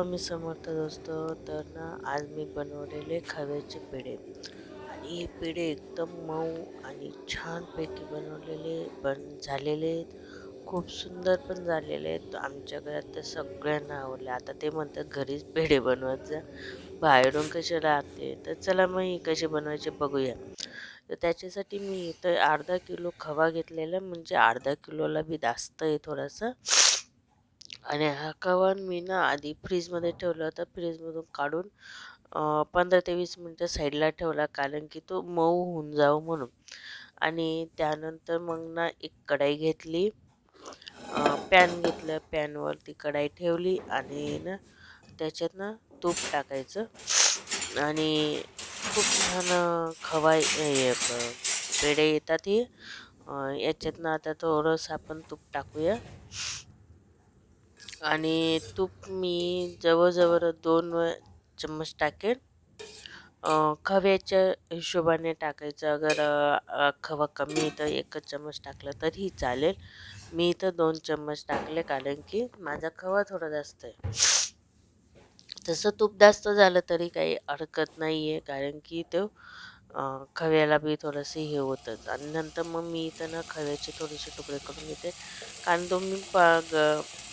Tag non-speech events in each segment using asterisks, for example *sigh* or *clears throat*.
स्वामी समर्थ दोस्त तर ना आज मी बनवलेले खव्याचे पेढे. आणि हे पेढे एकदम मऊ आणि छानपैकी बनवलेले बन झालेले आहेत. खूप सुंदर पण झालेले आहेत. आमच्या घरात तर सगळ्यांना आवडले. आता ते म्हणतात घरीच पेढे बनवत जा. बाहेरून कसे राहते? तर चला मग हे कसे बनवायचे बघूया. तर त्याच्यासाठी मी इथं अर्धा किलो खवा घेतलेला. म्हणजे अर्धा किलोला बी जास्त आहे थोडासा. आणि हा कवन मी ना आधी फ्रीजमध्ये ठेवला होता. फ्रीजमधून काढून पंधरा ते वीस मिनटं साईडला ठेवला कारण की तो मऊ होऊन जावं म्हणून. आणि त्यानंतर मग ना एक कढाई घेतली. पॅन घेतलं. पॅनवरती कढाई ठेवली आणि ना त्याच्यात ना तूप टाकायचं. आणि खूप छान खवाय पेढे येतात हे. याच्यातनं आता थोडंसं आपण तूप टाकूया. आणि तूप मी जवळजवळ दोन चम्मच टाकेन. खव्याच्या हिशोबाने टाकायचं. अगर खवा कमी तर एकच चम्मच टाकलं तरीही चालेल. मी इथं दोन चम्मच टाकले कारण की माझा खवा थोडा जास्त आहे. तसं तूप जास्त झालं तरी काही हरकत नाही आहे कारण की तो खव्याला बी थोडंसं हे होतं आणि नंतर मग मी इथं ना खव्याचे थोडेसे तुकडे करून घेते. कारण तो मी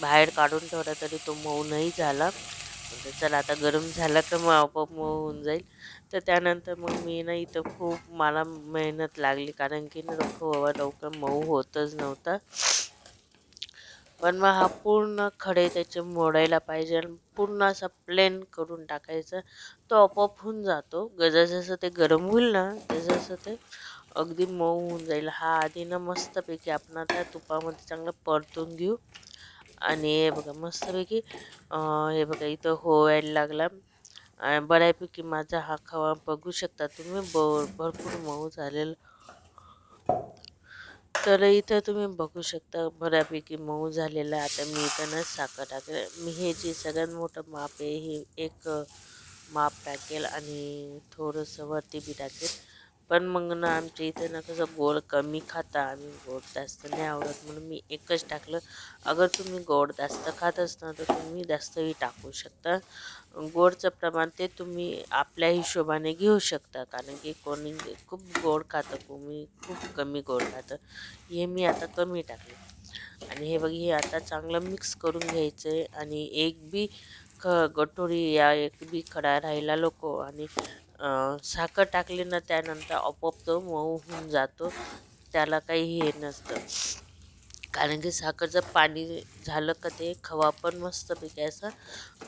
बाहेर काढून ठेवला तरी तो मऊ नाही झाला. चला आता गरम झाला तर मग आपोआप मऊ होऊन जाईल. तर त्यानंतर मग मी ना इथं खूप मला मेहनत लागली. कारण की ना खवा लवकर मऊ होतच नव्हता. पण मग हा पूर्ण खडे त्याचे मोडायला पाहिजे पूर्ण असा प्लेन करून टाकायचा. तो आपोआप होऊन जातो. जसं ते गरम होईल ना तसं ते अगदी मऊ होऊन जाईल. हा आधी ना मस्तपैकी आपण आता तुपामध्ये चांगलं परतून घेऊ. आणि हे बघा मस्तपैकी हे बघा इथं होवायला लागला. बऱ्यापैकी माझा हा खवा बघू शकता तुम्ही. ब भरपूर मऊ झालेला तर इथं तुम्ही बघू शकता बऱ्यापैकी मऊ झालेला आता मी इथं साखर टाकेल. मी हे जे सगळ्यात मोठं माप आहे हे एक माप टाकेल आणि थोडंसं वरती बी टाकेल. पण मग ना आमच्या इथे ना कसं गोड कमी खाता आम्ही. गोड जास्त नाही आवडत म्हणून मी एकच टाकलं. अगर तुम्ही गोड जास्त खात असता तर तुम्ही जास्तही टाकू शकता. गोडचं प्रमाण ते तुम्ही आपल्या हिशोबाने घेऊ शकता. कारण की कोणी खूप गोड खातं कोणी खूप कमी गोड खातं. हे मी आता कमी टाकले. आणि हे बघ हे आता चांगलं मिक्स करून घ्यायचं आहे आणि एक बी ख गटोरी या एक बी खडा राहिला लोको. आणि साखर टाकली ना त्यानंतर आपोआप तो मऊ होऊन जातो. त्याला काही हे नसतं. कारण की साखरचं पाणी झालं का ते खवा पण मस्तपैकी असं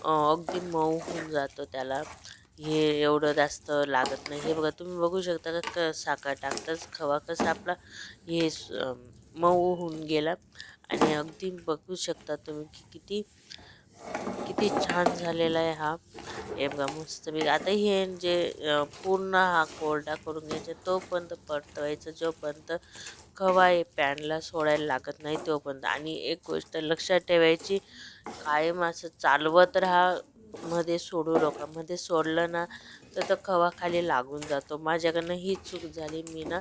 अगदी मऊ होऊन जातो त्याला. हे एवढं जास्त लागत नाही. हे बघा तुम्ही बघू शकता का क साखर टाकताच खवा कसा आपला हे मऊ होऊन गेला. आणि अगदी बघू शकता तुम्ही की किती किती छान झालेला आहे हा. हे बघा मस्त मी आता हे जे पूर्ण हा कोरडा करून घ्यायचा तोपर्यंत परतवायचं जोपर्यंत खवा आहे पॅनला सोडायला लागत नाही तोपर्यंत. आणि एक गोष्ट लक्षात ठेवायची कायम असं चालवत राहा मध्ये सोडू नका. मध्ये सोडलं ना तर तो खवा खाली लागून जातो. माझ्याकडनं ही चूक झाली मी ना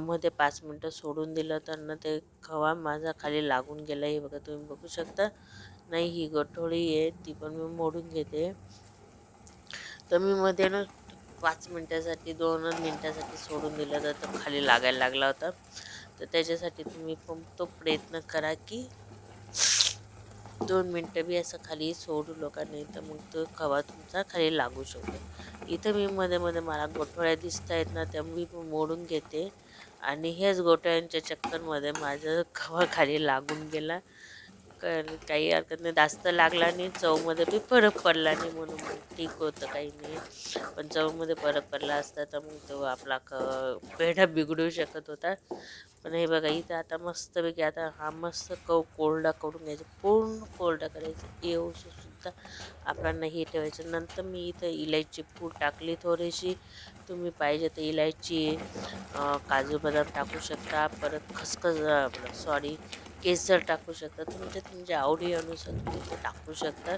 मध्ये पाच मिनटं सोडून दिलं तर ना ते खवा माझा खाली लागून गेला. हे बघा तुम्ही बघू शकता. नाही ही गठोळी आहे ती पण मी मोडून घेते. तर मी मध्ये ना पाच मिनटासाठी दोन मिनटासाठी सोडून दिलं तर तो खाली लागायला लागला होता. तर त्याच्यासाठी तुम्ही पण तो प्रयत्न करा की दोन मिनटं बी असं खाली सोडू नका नाही तर मग तो खवा तुमचा खाली लागू शकतो. इथं मी मध्ये मध्ये मला गोठवळ्या दिसत आहेत ना त्या मी मोडून घेते. आणि हेच गोठ्यांच्या चक्करमध्ये माझं खवा खाली लागून गेला. काही हरकत नाही. जास्त लागला नाही. चवमध्ये बी फरक पडला नाही म्हणून ठीक होतं काही नाही. पण चवमध्ये फरक पडला असता तर मग तो आपला क पेढा बिघडू शकत होता. पण हे बघा इथं आता मस्तपैकी आता हा मस्त कव कोरडा करून घ्यायचा. पूर्ण कोरडा करायचा. येऊ सुद्धा आपल्याला हे ठेवायचं. नंतर मी इथं इलायची पूड टाकली थोडीशी. तुम्ही पाहिजे तर इलायची काजू बदाम टाकू शकता. परत खसखस सॉरी केसर टाकू शकता तुमच्या तुमच्या आवडी अनुसार तुम्ही ते टाकू शकता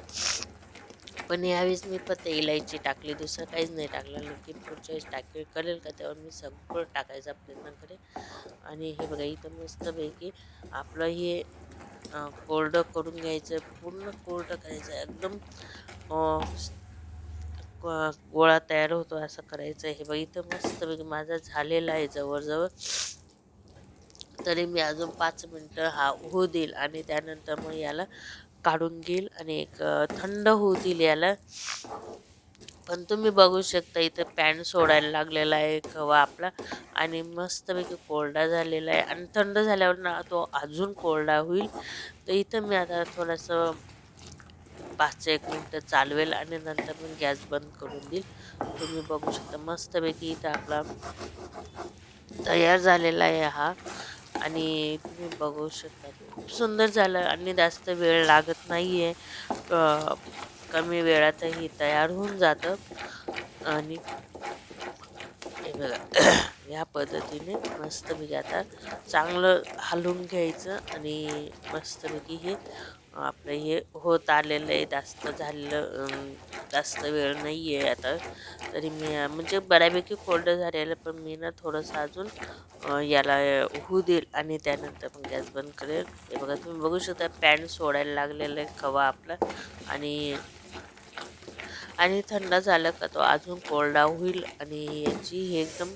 पण यावेळेस मी फक्त इलायची टाकली. दुसरं काहीच नाही टाकलं. लेकिन पुढच्या वेळेस टाकेल करेल का त्यावर मी सगळं टाकायचा प्रयत्न करेन. आणि हे बघा इथं मस्तपैकी आपलं हे कोरडं करून घ्यायचं. पूर्ण कोरडं करायचं. एकदम गोळा तयार होतो असं करायचं. हे बघ इथं मस्तपैकी माझा झालेला आहे जवळजवळ. तरी मी अजून पाच मिनटं हा होऊ देईल आणि त्यानंतर मग याला काढून घेईल आणि एक थंड होऊ देईल याला. पण तुम्ही बघू शकता इथं पॅन सोडायला लागलेला आहे खवा आपला. आणि मस्तपैकी कोरडा झालेला आहे. आणि थंड झाल्यावर ना तो अजून कोरडा होईल. तर इथं मी आता थोडंसं पाच एक मिनटं चालवेल आणि नंतर मी गॅस बंद करून देईल. तुम्ही बघू शकता मस्तपैकी इथं आपला तयार झालेला आहे हा. आणि तुम्ही बघू शकता खूप सुंदर झालं आणि जास्त वेळ लागत नाही आहे कमी वेळातही तयार होऊन जातं. आणि बघा *clears throat* ह्या पद्धतीने मस्तपैकी आता चांगलं हलवून घ्यायचं आणि मस्तपैकी हे आपलं हे होत आलेलं आहे. जास्त झालेलं जास्त वेळ नाही आहे आता. तरी मी म्हणजे बऱ्यापैकी कोल्ड झालेलं पण मी ना थोडंसं अजून याला होऊ देईल आणि त्यानंतर मग गॅस बंद करेल. हे बघा तुम्ही बघू शकता पॅन सोडायला लागलेलं आहे खवा आपला. आणि आणि थंड झालं का तो अजून कोरडा होईल आणि याची हे एकदम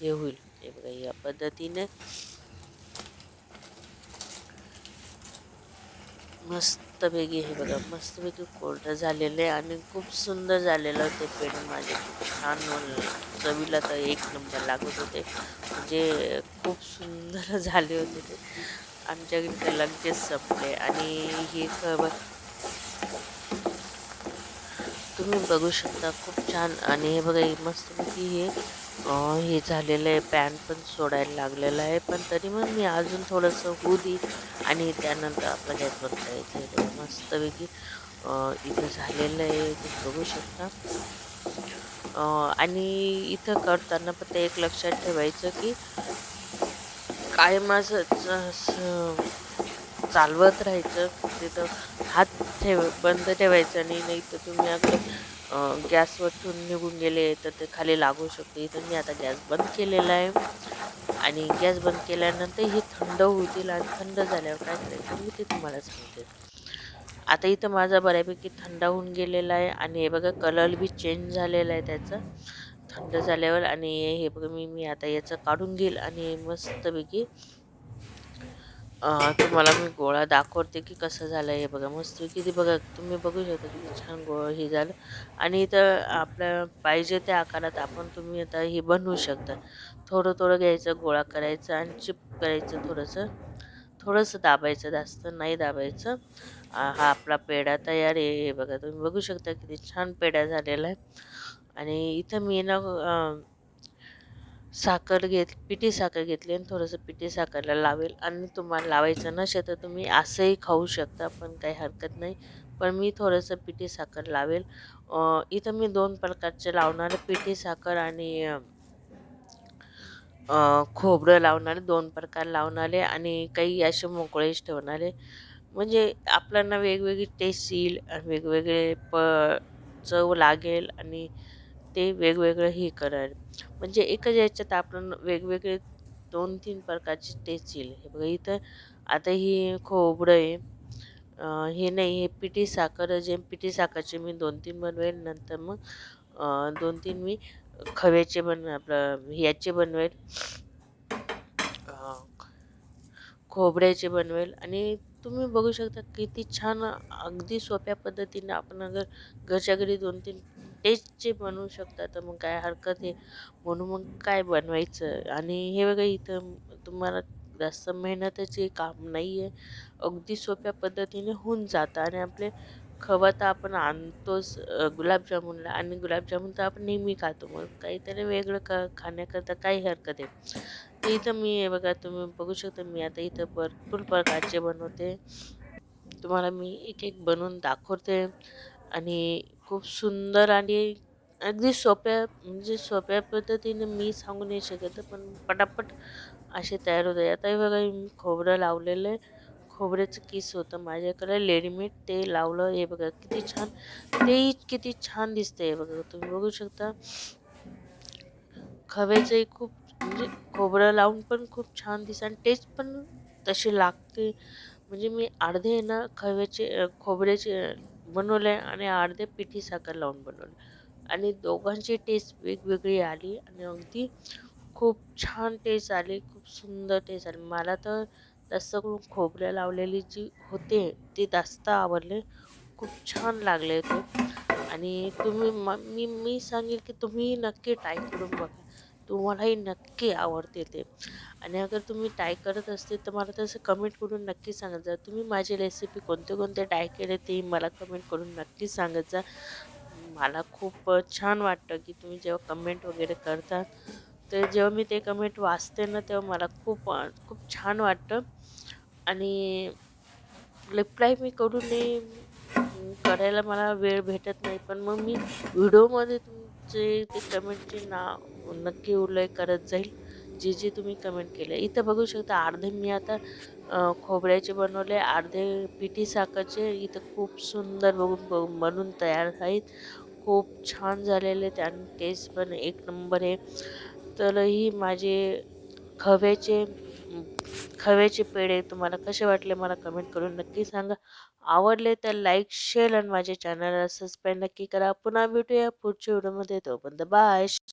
हे होईल. हे बघा या पद्धतीने मस्तपैकी हे बघा मस्तपैकी कोरडं झालेलं आहे आणि खूप सुंदर झालेलं ते पेन माझे. खूप छान चवीला तर एक नंबर लागत होते. म्हणजे खूप सुंदर *laughs* झाले होते ते. आमच्याकडे ते लगेच संपले. आणि हे खबर तुम्ही बघू शकता खूप छान. आणि हे बघा मस्तपैकी हे हे झालेलं आहे पॅन पण सोडायला लागलेलं आहे पण तरी मग मी अजून थोडंसं होऊ देईल आणि त्यानंतर आपलं गॅस बंद करायचं आहे मस्तपैकी इथं झालेलं आहे ते बघू शकता. आणि इथं करताना पण ते एक लक्षात ठेवायचं की काय माझं चालवत राहायचं तिथं हात ठेव बंद ठेवायचं आणि नाही तर तुम्ही अगदी गॅसवरतून निघून गेले तर ते खाली लागू शकते. इथं मी आता गॅस बंद केलेला आहे. आणि गॅस बंद केल्यानंतर हे थंड होतील आणि थंड झाल्यावर काय करायचं मी ते तुम्हाला सांगते. आता इथं माझा बऱ्यापैकी थंड होऊन गेलेला आहे आणि हे बघा कलर बी चेंज झालेला आहे त्याचा. थंड झाल्यावर आणि हे बघा मी मी आता याचं काढून घेईल आणि मस्तपैकी तुम्हाला मी गोळा दाखवते की कसं झालं हे बघा. मस्त किती बघा तुम्ही बघू शकता किती छान गोळा हे झालं. आणि इथं आपल्या पाहिजे त्या आकारात आपण तुम्ही आता हे बनवू शकता. थोडं थोडं घ्यायचं गोळा करायचं आणि चिप करायचं थोडंसं. थोडंसं दाबायचं जास्त नाही दाबायचं. आ, हा आपला पेढा तयार आहे. हे बघा तुम्ही बघू शकता किती छान पेढा झालेला आहे. आणि इथं मी ना साखर घेत पिठी साखर घेतली आणि थोडंसं पिठी साखरला लावेल. आणि तुम्हाला लावायचं नसेल तर तुम्ही असंही खाऊ शकता पण काही हरकत नाही. पण मी थोडंसं पिठी साखर लावेल. इथं मी दोन प्रकारचे लावणार पिठी साखर आणि खोबरं लावणारे दोन प्रकार लावणारे आणि काही असे मोकळेच ठेवणारे म्हणजे आपल्याला वेगवेगळी टेस्ट येईल आणि वेगवेगळे प चव लागेल आणि ते वेगवेगळं हे करेल. म्हणजे एकच याच्यात आपण वेगवेगळे दोन तीन प्रकारचे टेस्ट येईल. हे बघा इथं आता ही खोबरं आहे. हे नाही हे पिठी साखर जे पिठी साखरचे मी दोन तीन बनवेल नंतर मग दोन तीन मी खव्याचे बन आपलं ह्याचे बनवेल. खोबऱ्याचे बनवेल. आणि तुम्ही बघू शकता किती छान अगदी सोप्या पद्धतीने आपण अगर घरच्या घरी दोन तीन टेस्टचे बनवू शकता. तर मग काय हरकत आहे म्हणून मग काय बनवायचं? आणि हे बघा इथं तुम्हाला जास्त मेहनतीचे काम नाही आहे अगदी सोप्या पद्धतीने होऊन जातं. आणि आपले खवा तर आपण आणतोच गुलाबजामुनला. आणि गुलाबजामुन तर आपण नेहमी खातो. मग काहीतरी वेगळं का खाण्याकरता काही हरकत आहे तर इथं मी हे बघा तुम्ही बघू शकता मी आता इथं भरपूर प्रकारचे बनवते. तुम्हाला मी एक एक बनवून दाखवते. आणि खूप सुंदर आणि अगदी सोप्या म्हणजे सोप्या पद्धतीने मी सांगू नाही शकत पण पटापट असे तयार होते आता हे बघा मी खोबरं लावलेलं आहे. खोबऱ्याचं किस होतं माझ्याकडे रेडीमेड ते लावलं हे बघा किती छान तेही किती छान दिसतं हे बघा. तुम्ही बघू शकता. खव्याचंही खूप म्हणजे खोबरं लावून पण खूप छान दिसतं आणि टेस्ट पण तशी लागते. म्हणजे मी अर्धे ना खव्याचे खोबऱ्याचे बनवलं आहे आणि अर्धे पिठी साखर लावून बनवलं आणि दोघांची टेस्ट वेगवेगळी आली आणि अगदी खूप छान टेस्ट आली खूप सुंदर टेस्ट आली. मला तर जास्त करून खोबऱ्या लावलेली जी होते ती जास्त आवडले. खूप छान लागले होते. आणि तुम्ही म मी मी सांगेल की तुम्ही नक्की ट्राय करून बघा. तुम्हालाही नक्की आवडते ते. आणि अगर तुम्ही ट्राय करत असते तर मला तसं कमेंट करून नक्की सांगत जा. तुम्ही माझी रेसिपी कोणते कोणते ट्राय केले ते मला कमेंट करून नक्की सांगत जा. मला खूप छान वाटतं की तुम्ही जेव्हा कमेंट वगैरे करता तर जेव्हा मी ते कमेंट वाचते ना तेव्हा मला खूप खूप छान वाटतं. आणि रिप्लाय मी करून नाही करायला मला वेळ भेटत नाही. पण मग मी व्हिडिओमध्ये तुमचे ते कमेंटचे नाव नक्की उल्लेख करत जाईल. जे जे तुम्ही कमेंट केले. इथं बघू शकता अर्धे मी आता खोबऱ्याचे बनवले. अर्धे पिठी साखरचे. इथं खूप सुंदर बघून बनून तयार आहेत. खूप छान झालेले त्याने टेस्ट पण एक नंबर आहे. तर ही माझे खव्याचे खव्याचे पेढे तुम्हाला कसे वाटले मला कमेंट करून नक्की सांगा. आवडले तर लाईक शेअर आणि माझ्या चॅनलला सबस्क्राईब नक्की करा. पुन्हा भेटूया पुढच्या व्हिडिओमध्ये तोपर्यंत बाय